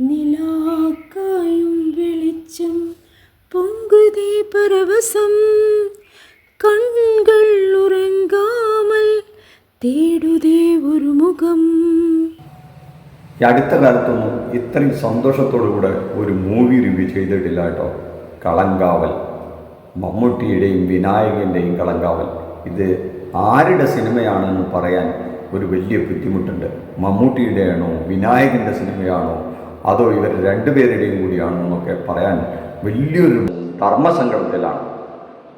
നിലാക്കായും വെളിച്ചം പൊങ്കുതീ പരവസം കൺകൾ ഉറങ്ങാമൽ തേടുതേ ഒരു മുഖം. ഈ അടുത്ത കാലത്തൊന്നും ഇത്രയും സന്തോഷത്തോടുകൂടെ ഒരു മൂവി റിവ്യൂ ചെയ്തിട്ടില്ല കേട്ടോ. കളങ്കാവൽ. മമ്മൂട്ടിയുടെയും വിനായകന്റെയും കളങ്കാവൽ. ഇത് ആരുടെ സിനിമയാണെന്ന് പറയാൻ ഒരു വലിയ ബുദ്ധിമുട്ടുണ്ട്. മമ്മൂട്ടിയുടെയാണോ വിനായകന്റെ സിനിമയാണോ അതോ ഇവർ രണ്ടുപേരുടെയും കൂടിയാണോ എന്നൊക്കെ പറയാൻ വലിയൊരു ധർമ്മസങ്കടത്തിലാണ്.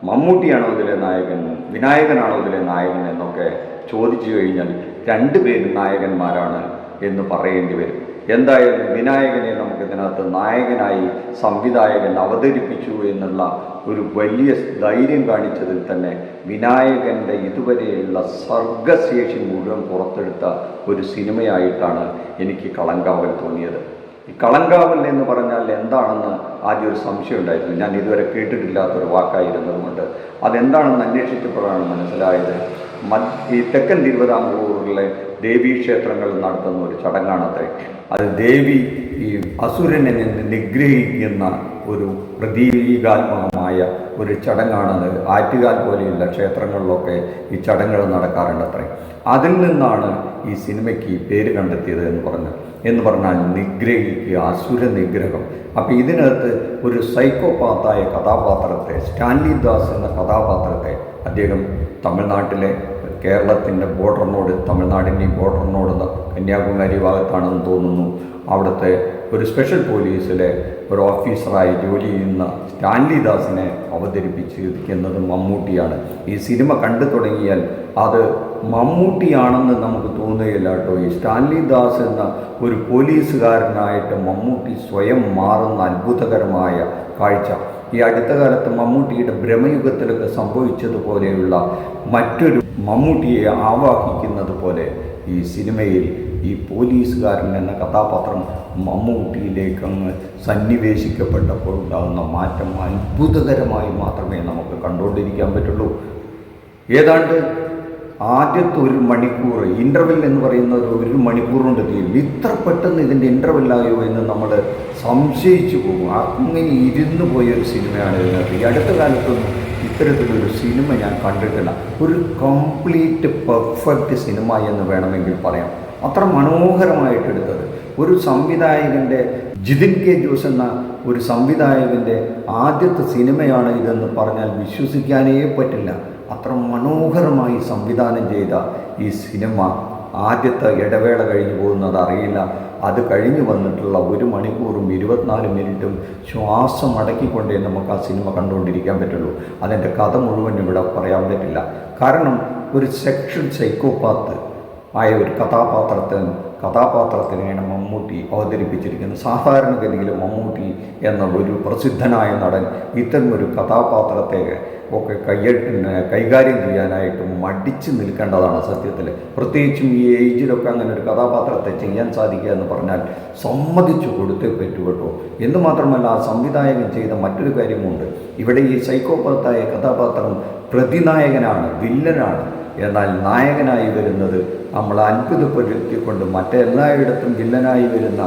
മമ്മൂട്ടിയാണോ ഇതിലെ നായകൻ? വിനായകനാണോ ഇതിലെ നായകൻ എന്നൊക്കെ ചോദിച്ചു കഴിഞ്ഞാൽ രണ്ടുപേരും നായകന്മാരാണ് എന്ന് പറയേണ്ടി വരും. എന്തായാലും വിനായകനെ നമുക്ക് ഇതിനകത്ത് നായകനായി സംവിധായകൻ അവതരിപ്പിച്ചു എന്നുള്ള ഒരു വലിയ ധൈര്യം കാണിച്ചതിൽ തന്നെ വിനായകന്റെ ഇതുവരെയുള്ള സർഗശേഷി മുഴുവൻ പുറത്തെടുത്ത ഒരു സിനിമയായിട്ടാണ് എനിക്ക് കളങ്കാവൽ തോന്നിയത്. ഈ കളങ്കാവൽ എന്ന് പറഞ്ഞാൽ എന്താണെന്ന് ആദ്യം ഒരു സംശയം ഉണ്ടായിരുന്നു. ഞാൻ ഇതുവരെ കേട്ടിട്ടില്ലാത്തൊരു വാക്കായിരുന്നതുകൊണ്ട് അതെന്താണെന്ന് അന്വേഷിച്ചപ്പോഴാണ് മനസ്സിലായത്. ഈ തെക്കൻ തിരുവിതാംകൂറിലെ ദേവീക്ഷേത്രങ്ങളിൽ നടത്തുന്ന ഒരു ചടങ്ങാണത്രേ. അത് ദേവി ഈ അസുരനെ നിന്ന് നിഗ്രഹിക്കുന്ന ഒരു പ്രതീകാത്മകമായ ഒരു ചടങ്ങാണത് ആറ്റുകാൽ പോലെയുള്ള ക്ഷേത്രങ്ങളിലൊക്കെ ഈ ചടങ്ങുകൾ നടക്കാറുണ്ട് അത്രയും അതിൽ നിന്നാണ് ഈ സിനിമയ്ക്ക് പേര് കണ്ടെത്തിയത് എന്ന് പറഞ്ഞു എന്ന് പറഞ്ഞാൽ നിഗ്രഹിക്കുക അസുര നിഗ്രഹം. അപ്പോൾ ഇതിനകത്ത് ഒരു സൈക്കോപാത്തായ കഥാപാത്രത്തെ സ്റ്റാൻലി ദാസ് എന്ന കഥാപാത്രത്തെ അദ്ദേഹം തമിഴ്നാട്ടിലെ കേരളത്തിന്റെ ബോർഡറിനോട് തമിഴ്നാടിന്റെയും ബോർഡറിനോട് കന്യാകുമാരി ഭാഗത്താണെന്ന് തോന്നുന്നു. അവിടുത്തെ ഒരു സ്പെഷ്യൽ പോലീസിലെ ഒരു ഓഫീസറായി ജോലി ചെയ്യുന്ന സ്റ്റാൻലി ദാസിനെ അവതരിപ്പിച്ചിരിക്കുന്നത് മമ്മൂട്ടിയാണ്. ഈ സിനിമ കണ്ടു തുടങ്ങിയാൽ അത് മമ്മൂട്ടിയാണെന്ന് നമുക്ക് തോന്നുകയില്ല കേട്ടോ. ഈ സ്റ്റാൻലി ദാസ് എന്ന ഒരു പോലീസുകാരനായിട്ട് മമ്മൂട്ടി സ്വയം മാറുന്ന അത്ഭുതകരമായ കാഴ്ച. ഈ അടുത്ത കാലത്ത് മമ്മൂട്ടിയുടെ ഭ്രമയുഗത്തിലൊക്കെ സംഭവിച്ചതുപോലെയുള്ള മറ്റൊരു മമ്മൂട്ടിയെ ആവാഹിക്കുന്നത് പോലെ ഈ സിനിമയിൽ ഈ പോലീസുകാരൻ എന്ന കഥാപാത്രം മമ്മൂട്ടിയിലേക്ക് അങ്ങ് സന്നിവേശിക്കപ്പെട്ടപ്പോൾ ഉണ്ടാകുന്ന മാറ്റം അത്ഭുതകരമായി മാത്രമേ നമുക്ക് കണ്ടുകൊണ്ടിരിക്കാൻ പറ്റുള്ളൂ. ഏതാണ്ട് ആദ്യത്തെ ഒരു മണിക്കൂർ ഇന്റർവെൽ എന്ന് പറയുന്ന ഒരു ഒരു മണിക്കൂർ തീരും ഇത്ര പെട്ടെന്ന് ഇതിന്റെ ഇന്റർവെല്ലായോ എന്ന് നമ്മൾ സംശയിച്ചു പോകും. അങ്ങനെ ഇരുന്ന് പോയ ഒരു സിനിമയാണ് ഇതിനകത്ത്. ഈ അടുത്ത കാലത്തൊന്നും ഇത്തരത്തിലൊരു സിനിമ ഞാൻ കണ്ടിട്ടില്ല. ഒരു കംപ്ലീറ്റ് പെർഫെക്റ്റ് സിനിമ എന്ന് വേണമെങ്കിൽ പറയാം. അത്ര മനോഹരമായിട്ട് എടുത്തത്. ഒരു സംവിധായകന്റെ ജിതിൻ കെ ജോസ് എന്ന ഒരു സംവിധായകന്റെ ആദ്യത്തെ സിനിമയാണ് ഇതെന്ന് പറഞ്ഞാൽ വിശ്വസിക്കാനേ പറ്റില്ല. അത്ര മനോഹരമായി സംവിധാനം ചെയ്ത ഈ സിനിമ ആദ്യത്തെ ഇടവേള കഴിഞ്ഞു പോകുന്നത് അറിയില്ല. അത് കഴിഞ്ഞു വന്നിട്ടുള്ള ഒരു മണിക്കൂറും ഇരുപത്തിനാല് മിനിറ്റും ശ്വാസം അടക്കിക്കൊണ്ടേ നമുക്ക് ആ സിനിമ കണ്ടുകൊണ്ടിരിക്കാൻ പറ്റുള്ളൂ. അതിന്റെ കഥ മുഴുവൻ ഇവിടെ പറയാൻ പറ്റില്ല. കാരണം ഒരു സെക്ഷൻ സൈക്കോപാത്ത് ആയ ഒരു കഥാപാത്രത്തിൽ കഥാപാത്രത്തിനെയാണ് മമ്മൂട്ടി അവതരിപ്പിച്ചിരിക്കുന്നത്. സാധാരണഗതിയിൽ മമ്മൂട്ടി എന്ന ഒരു പ്രസിദ്ധനായ നടൻ ഇത്തരം ഒരു കഥാപാത്രത്തെ ഒക്കെ കയ്യ കൈകാര്യം ചെയ്യാനായിട്ട് മടിച്ചു നിൽക്കേണ്ടതാണ് സത്യത്തിൽ. പ്രത്യേകിച്ചും ഈ ഏജിലൊക്കെ അങ്ങനെ ഒരു കഥാപാത്രത്തെ ചെയ്യാൻ സാധിക്കുക എന്ന് പറഞ്ഞാൽ സമ്മതിച്ചു കൊടുത്തേ പറ്റൂ കേട്ടോ. എന്ന് മാത്രമല്ല ആ സംവിധായകൻ ചെയ്ത മറ്റൊരു കാര്യമുണ്ട്. ഇവിടെ ഈ സൈക്കോപാത്തായ കഥാപാത്രം പ്രതിനായകനാണ് വില്ലനാണ്. എന്നാൽ നായകനായി വരുന്നത് നമ്മൾ അത്ഭുതപ്പെടുത്തിക്കൊണ്ട് മറ്റെല്ലായിടത്തും വില്ലനായി വരുന്ന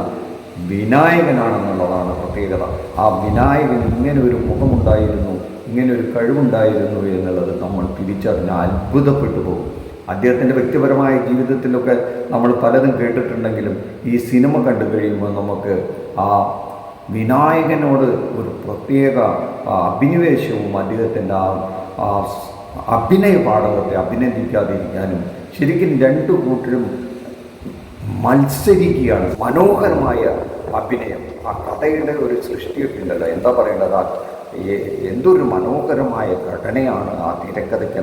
വിനായകനാണെന്നുള്ളതാണ് പ്രത്യേകത. ആ വിനായകൻ ഇങ്ങനെ ഒരു മുഖമുണ്ടായിരുന്നു ഇങ്ങനെ ഒരു കഴിവുണ്ടായിരുന്നു എന്നുള്ളത് നമ്മൾ തിരിച്ചറിഞ്ഞ് അത്ഭുതപ്പെട്ടു പോകും. അദ്ദേഹത്തിന്റെ വ്യക്തിപരമായ ജീവിതത്തിലൊക്കെ നമ്മൾ പലതും കേട്ടിട്ടുണ്ടെങ്കിലും ഈ സിനിമ കണ്ടു കഴിയുമ്പോൾ നമുക്ക് ആ വിനായകനോട് ഒരു പ്രത്യേക അഭിനിവേശവും അദ്ദേഹത്തിന്റെ ആ അഭിനയ പാഠകത്തെ അഭിനന്ദിക്കാതിരിക്കാനും ശരിക്കും രണ്ടു കൂട്ടരും മത്സരിക്കുകയാണ്. മനോഹരമായ അഭിനയം. ആ കഥയുടെ ഒരു സൃഷ്ടിയൊക്കെ ഉണ്ടല്ലോ. എന്താ പറയേണ്ടത്? എന്തൊരു മനോഹരമായ ഘടനയാണ് ആ തിരക്കഥയ്ക്ക്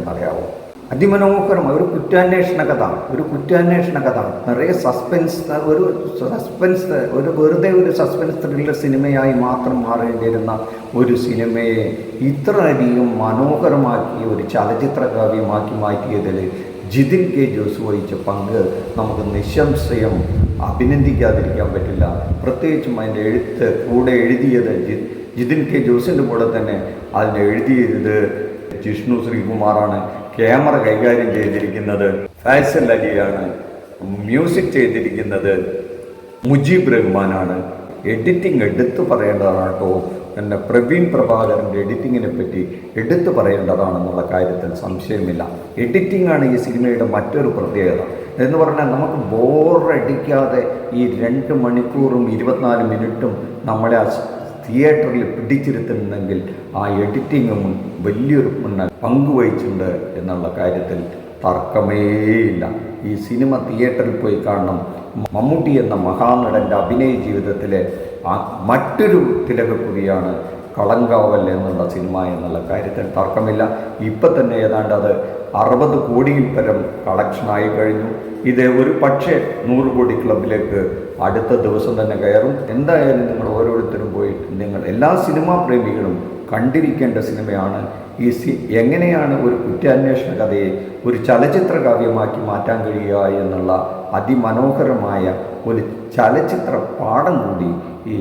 അതിമനോഹരമായ ഒരു കുറ്റാന്വേഷണ കഥ ഒരു കുറ്റാന്വേഷണ കഥ. നിറയെ സസ്പെൻസ് ഒരു സസ്പെൻസ് ഒരു വെറുതെ ഒരു സസ്പെൻസ് ത്രില്ലർ സിനിമയായി മാത്രം മാറേണ്ടിയിരുന്ന ഒരു സിനിമയെ ഇത്രയധികം മനോഹരമാക്കി ഒരു ചലച്ചിത്ര കാവ്യമാക്കി മാറ്റിയതിൽ ജിതിൻ കെ ജോസ് വഹിച്ച പങ്ക് നമുക്ക് നിശംശയം അഭിനന്ദിക്കാതിരിക്കാൻ പറ്റില്ല. പ്രത്യേകിച്ചും അതിന്റെ എഴുത്ത് കൂടെ എഴുതിയത് ജിതിൻ കെ ജോസിന്റെ കൂടെ തന്നെ അതിന്റെ എഴുതിയത് ജിഷ്ണു ശ്രീകുമാറാണ്. ക്യാമറ കൈകാര്യം ചെയ്തിരിക്കുന്നത് ഫാസൽ അലിയാണ് മ്യൂസിക് ചെയ്തിരിക്കുന്നത് മുജീബ് റഹ്മാനാണ്. എഡിറ്റിംഗ് എടുത്തു പറയേണ്ടതാണ്? കേട്ടോ എന്റെ പ്രവീൺ പ്രഭാകരന്റെ എഡിറ്റിങ്ങിനെ പറ്റി എടുത്തു പറയേണ്ടതാണെന്നുള്ള കാര്യത്തിൽ സംശയമില്ല. എഡിറ്റിംഗ് ആണ് ഈ സിനിമയുടെ മറ്റൊരു പ്രത്യേകത. എന്ന് പറഞ്ഞാൽ നമുക്ക് ബോറടിക്കാതെ ഈ രണ്ട് മണിക്കൂറും ഇരുപത്തിനാല് മിനിറ്റും നമ്മളെ തിയേറ്ററിൽ പിടിച്ചിരുത്തുന്നെങ്കിൽ ആ എഡിറ്റിങ്ങും വലിയൊരു മുന്ന പങ്കുവഹിച്ചിട്ടുണ്ട് എന്നുള്ള കാര്യത്തിൽ തർക്കമേയില്ല ഈ സിനിമ തിയേറ്ററിൽ പോയി കാണണം. മമ്മൂട്ടി എന്ന മഹാനടന്റെ അഭിനയ ജീവിതത്തിലെ മറ്റൊരു തിലകക്കുറിയാണ് കളങ്കാവൽ എന്നുള്ള സിനിമ എന്നുള്ള കാര്യത്തിൽ തർക്കമില്ല. ഇപ്പം തന്നെ ഏതാണ്ട് അത് അറുപത് കോടിയിൽ പരം കളക്ഷനായി കഴിഞ്ഞു. ഇത് ഒരു പക്ഷേ നൂറ് കോടി ക്ലബിലേക്ക് അടുത്ത ദിവസം തന്നെ കയറും. എന്തായാലും നിങ്ങൾ ഓരോരുത്തരും പോയി നിങ്ങൾ എല്ലാ സിനിമാ പ്രേമികളും കണ്ടിരിക്കേണ്ട സിനിമയാണ് ഈ സി എങ്ങനെയാണ് ഒരു കുറ്റാന്വേഷണ കഥയെ ഒരു ചലച്ചിത്ര കാവ്യമാക്കി മാറ്റാൻ കഴിയുക എന്നുള്ള അതിമനോഹരമായ ഒരു ചലച്ചിത്ര പാഠം കൂടി ഈ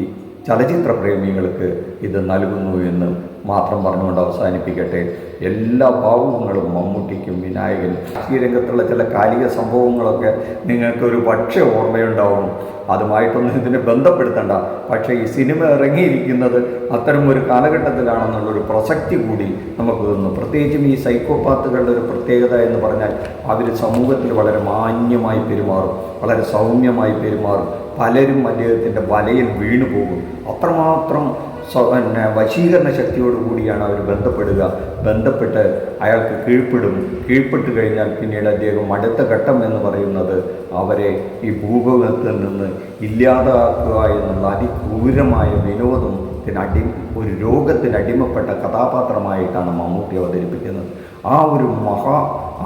ചലച്ചിത്ര പ്രേമികൾക്ക് ഇത് നൽകുന്നു എന്ന് മാത്രം പറഞ്ഞുകൊണ്ട് അവസാനിപ്പിക്കട്ടെ. എല്ലാ ഭാവുകങ്ങളും മമ്മൂട്ടിക്കും വിനായകനും ഈ രംഗത്തുള്ള ചില കാലിക സംഭവങ്ങളൊക്കെ നിങ്ങൾക്കൊരു പക്ഷേ ഓർമ്മയുണ്ടാവും. അതുമായിട്ടൊന്നും ഇതിനെ ബന്ധപ്പെടുത്തണ്ട. പക്ഷേ ഈ സിനിമ ഇറങ്ങിയിരിക്കുന്നത് അത്തരം ഒരു കാലഘട്ടത്തിലാണെന്നുള്ളൊരു പ്രസക്തി കൂടി നമുക്ക് തന്നു. പ്രത്യേകിച്ചും ഈ സൈക്കോപാത്തുകളുടെ ഒരു പ്രത്യേകത എന്ന് പറഞ്ഞാൽ അവർ സമൂഹത്തിൽ വളരെ മാന്യമായി പെരുമാറും. വളരെ സൗമ്യമായി പെരുമാറും. പലരും അദ്ദേഹത്തിന്റെ വലയിൽ വീണുപോകും. അത്രമാത്രം പിന്നെ വശീകരണ ശക്തിയോട് കൂടിയാണ് അവർ ബന്ധപ്പെടുക. ബന്ധപ്പെട്ട് അയാൾക്ക് കീഴ്പ്പെടും. കീഴ്പ്പെട്ട് കഴിഞ്ഞാൽ പിന്നീട് അദ്ദേഹം അടുത്ത ഘട്ടം എന്ന് പറയുന്നത് അവരെ ഈ ഭൂഭോഗത്തിൽ നിന്ന് ഇല്ലാതാക്കുക എന്നുള്ള അതിക്രൂരമായ വിനോദം ത്തിനടി ഒരു രോഗത്തിന് അടിമപ്പെട്ട കഥാപാത്രമായിട്ടാണ് മമ്മൂട്ടി അവതരിപ്പിക്കുന്നത്. ആ ഒരു മഹാ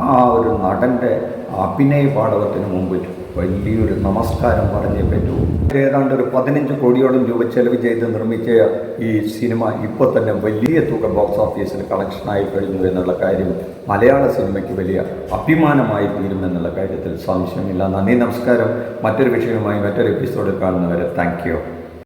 ആ ഒരു നടന്റെ അഭിനയ പാടവത്തിന് മുമ്പിൽ വലിയൊരു നമസ്കാരം പറഞ്ഞേ പറ്റൂ. ഏതാണ്ട് ഒരു പതിനഞ്ച് കോടിയോളം രൂപ ചെലവ് ചെയ്ത് നിർമ്മിച്ച ഈ സിനിമ ഇപ്പോൾ തന്നെ വലിയ തുക ബോക്സ് ഓഫീസിൽ കളക്ഷനായി കഴിഞ്ഞു എന്നുള്ള കാര്യം മലയാള സിനിമയ്ക്ക് വലിയ അഭിമാനമായി തീരുമെന്നുള്ള കാര്യത്തിൽ സംശയമില്ല. നന്ദി നമസ്കാരം. മറ്റൊരു വിഷയവുമായി മറ്റൊരു എപ്പിസോഡിൽ കാണുന്നവരെ താങ്ക്